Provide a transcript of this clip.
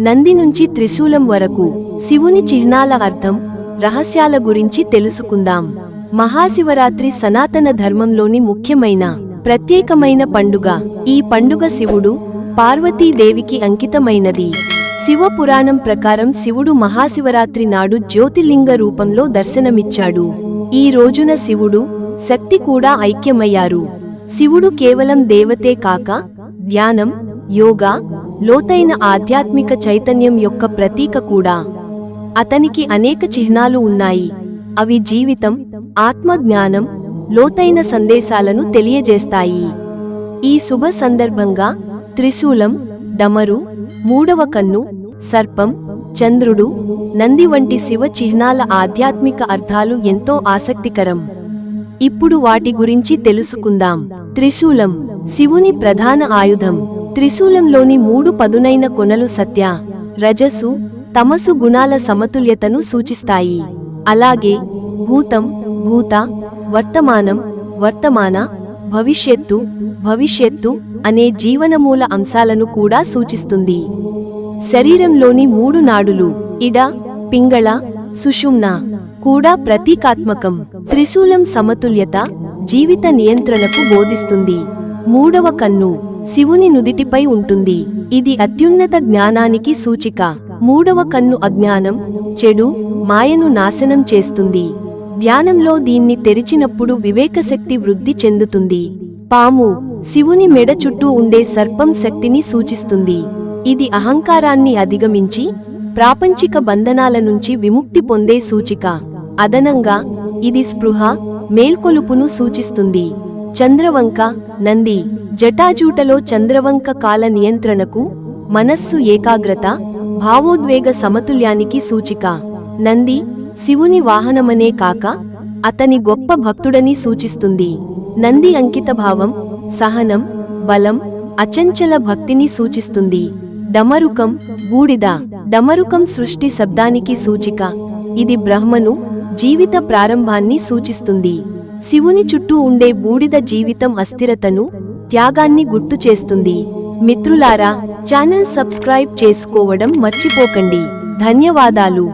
నంది నుంచి త్రిశూలం వరకు శివుని చిహ్నాల అర్థం రహస్యాల గురించి తెలుసుకుందాం. మహాశివరాత్రి సనాతన ధర్మంలోని ముఖ్యమైన ప్రత్యేకమైన పండుగ. ఈ పండుగ శివుడు పార్వతీదేవికి అంకితమైనది. శివ పురాణం ప్రకారం శివుడు మహాశివరాత్రి నాడు జ్యోతిర్లింగ రూపంలో దర్శనమిచ్చాడు. ఈ రోజున శివుడు శక్తి కూడా ఐక్యమయ్యారు. శివుడు కేవలం దేవతే కాక ధ్యానం యోగా లోతైన ఆధ్యాత్మిక చైతన్యం యొక్క ప్రతీక కూడా. అతనికి అనేక చిహ్నాలు ఉన్నాయి. అవి జీవితం ఆత్మజ్ఞానం లోతైన సందేశాలను తెలియజేస్తాయి. ఈ శుభ సందర్భంగా త్రిశూలం డమరు మూడవ కన్ను సర్పం చంద్రుడు నంది వంటి శివ చిహ్నాల ఆధ్యాత్మిక అర్థాలు ఎంతో ఆసక్తికరం. ఇప్పుడు వాటి గురించి తెలుసుకుందాం. త్రిశూలం శివుని ప్రధాన ఆయుధం. త్రిశూలంలోని మూడు పదునైన కొనలు సత్య రజసు తమసు గుణాల సమతుల్యతను సూచిస్తాయి. అలాగే భూతం భూత వర్తమానం వర్తమాన భవిష్యత్తు భవిష్యత్తు అనే జీవనమూల అంశాలను కూడా సూచిస్తుంది. శరీరంలోని మూడు నాడులు ఇడ పింగళ సుషుమ్న కూడా ప్రతీకాత్మకం. త్రిశూలం సమతుల్యత జీవిత నియంత్రణకు బోధిస్తుంది. మూడవ కన్ను శివుని నుదిటిపై ఉంటుంది. ఇది అత్యున్నత జ్ఞానానికి సూచిక. మూడవ కన్ను అజ్ఞానం చెడు మాయను నాశనం చేస్తుంది. ధ్యానంలో దీన్ని తెరిచినప్పుడు వివేకశక్తి వృద్ధి చెందుతుంది. పాము శివుని మెడ చుట్టూ ఉండే సర్పం శక్తిని సూచిస్తుంది. ఇది అహంకారాన్ని అధిగమించి ప్రాపంచిక బంధనాల నుంచి విముక్తి పొందే సూచిక. అదనంగా ఇది స్పృహ మేల్కొలుపును సూచిస్తుంది. చంద్రవంక నంది జటాజూటలో చంద్రవంక కాల నియంత్రణకు మనస్సు ఏకాగ్రత భావోద్వేగ సమతుల్యానికి సూచిక. నంది శివుని వాహనమనే కాక అతని గొప్ప భక్తుడని సూచిస్తుంది. నంది అంకితభావం సహనం బలం అచంచల భక్తిని సూచిస్తుంది. డమరుకం బూడిద. డమరుకం సృష్టి శబ్దానికి సూచిక. ఇది బ్రహ్మను జీవిత ప్రారంభాన్ని సూచిస్తుంది. శివుని చుట్టూ ఉండే బూడిద జీవితం అస్థిరతను త్యాగాన్ని గుర్తు చేస్తుంది. మిత్రులారా ఛానల్ సబ్స్క్రైబ్ చేసుకోవడం మర్చిపోకండి. ధన్యవాదాలు.